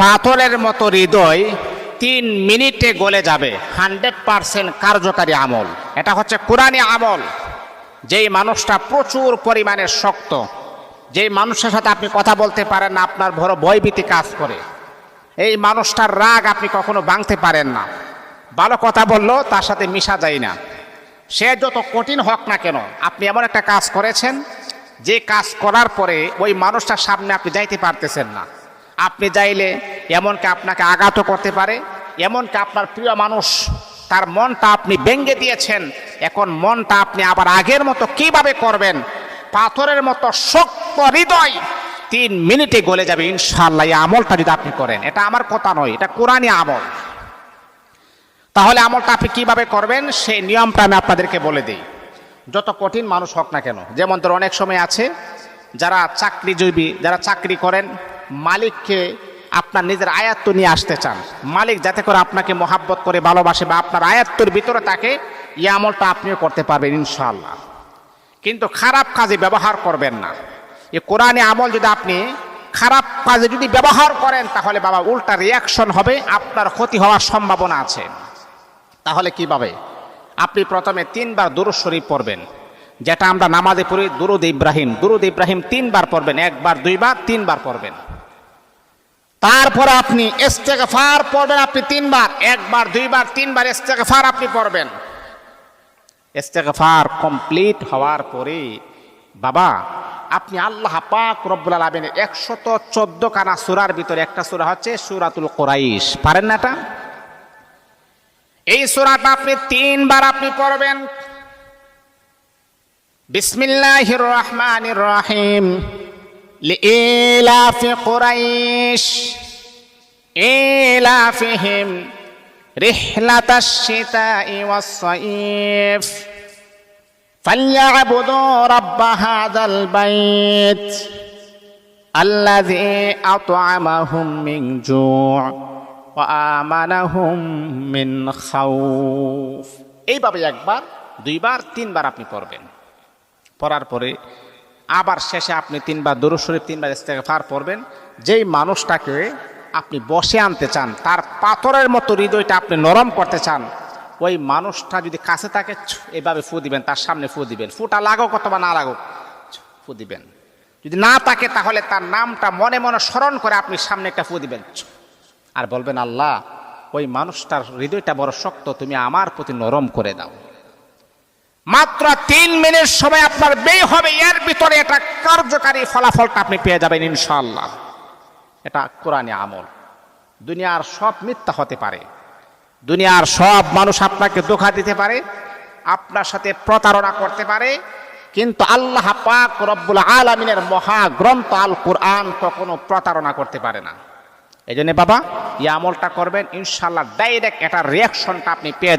পাথরের মতো হৃদয় তিন মিনিটে গলে যাবে। হান্ড্রেড পারসেন্ট কার্যকারী আমল। এটা হচ্ছে কোরআনী আমল। যেই মানুষটা প্রচুর পরিমাণে শক্ত, যেই মানুষের সাথে আপনি কথা বলতে পারেন না, আপনার বড় ভয়ভীতি কাজ করে। এই মানুষটার রাগ আপনি কখনো ভাঙতে পারেন না। ভালো কথা বলল, তার সাথে মিশা যায় না। সে যত কঠিন হোক না কেন, আপনি এমন একটা কাজ করেছেন, যে কাজ করার পরে ওই মানুষটার সামনে আপনি যাইতে পারতেছেন না। আপনি যাইলে এমনকি আপনাকে আঘাত করতে পারে, এমনকি আপনার প্রিয় মানুষ, তার মনটা আপনি ব্যঙ্গে দিয়েছেন, এখন মনটা আপনি আবার আগের মতো কীভাবে করবেন? পাথরের মতো শক্ত হৃদয় তিন মিনিটে গলে যাবে ইনশাল্লাহ এই আমলটা যদি আপনি করেন। এটা আমার কথা নয়, এটা কোরআনই আমল। তাহলে আমলটা আপনি কীভাবে করবেন? সেই নিয়মটা আমি আপনাদেরকে বলে দিই। যত কঠিন মানুষ হোক না কেন, যেমন ধর অনেক সময় আছে, যারা চাকরিজীবী, যারা চাকরি করেন মালিককে আপনার নিজের আয়াত্ত নিয়ে আসতে চান। মালিক যাতে করে আপনাকে মহাব্বত করে ভালোবাসে বা আপনার আয়াত্তর ভিতরে থাকে এই আমলটা আপনিও করতে পারবেন ইনশাল্লাহ কিন্তু খারাপ কাজে ব্যবহার করবেন না। এ কোরআনে আমল যদি আপনি খারাপ কাজে যদি ব্যবহার করেন, তাহলে বাবা উল্টা রিয়াকশন হবে, আপনার ক্ষতি হওয়ার সম্ভাবনা আছে। তাহলে কীভাবে? আপনি প্রথমে তিনবার দুরুদ শরীফ পড়বেন, যেটা আমরা নামাজে পড়ি দুরুদ ইব্রাহিম। দুরুদ ইব্রাহিম তিনবার পড়বেন, একবার, দুইবার, তিনবার পড়বেন। তারপরে আপনি ইস্তেগফার পড়বেন আপনি তিনবার, একবার, দুইবার, তিনবার ইস্তেগফার আপনি পড়বেন। ইস্তেগফার কমপ্লিট হওয়ার পরে, বাবা, আপনি আল্লাহ পাক রব্বুল আলমিনের একশত চোদ্দ কানা সুরার ভিতরে একটা সুরা হচ্ছে সুরাতুল কোরাইশ। পারেন না এটা? এই সুরাটা আপনি তিনবার আপনি পড়বেন। বিসমিল্লাহির রহমানির রহিম। লিইলাফি কুরাইশ ইলাফিহিম রিহলাতাশ শিতাই ওয়াস সাইফ فليعبدوا رب هذا البيت الذي أطعمهم من جوع وآمنهم من خوف এইভাবে একবার দুইবার তিনবার আপনি পড়বেন পড়ার পরে আবার শেষে আপনি তিনবার দরুদ শরীফ, তিনবার ইস্তেগফার পড়বেন। যেই মানুষটাকে আপনি বসে আনতে চান, তার পাথরের মতো হৃদয়টা আপনি নরম করতে চান, ওই মানুষটা যদি কাছে থাকে এভাবে ফু দিবেন, তার সামনে ফু দিবেন। ফুটা লাগুক অথবা না লাগুক ফু দিবেন। যদি না থাকে, তাহলে তার নামটা মনে মনে স্মরণ করে আপনি সামনে একটা ফু দিবেন আর বলবেন, আল্লাহ, ওই মানুষটার হৃদয়টা বড় শক্ত, তুমি আমার প্রতি নরম করে দাও। মাত্র তিন মিনিট সময় আপনার ব্যয় হবে, এর ভিতরে এটা কার্যকারী ফলাফলটা আপনি পেয়ে যাবেন ইনশাল্লাহ এটা কোরআনে আমল। দুনিয়ার সব মিথ্যা হতে পারে। দুনিয়ার সব মানুষ আপনাকে ধোকা দিতে পারে, আপনার সাথে প্রতারণা করতে পারে, কিন্তু আল্লাহ পাক রব্বুল আলমিনের মহাগ্রন্থ আল কোরআন কখনো প্রতারণা করতে পারে না। এই জন্য বাবা, এই আমলটা করবেন ইনশাল্লাহ ডাইরেক্ট এটার রিয়াকশনটা আপনি পেয়ে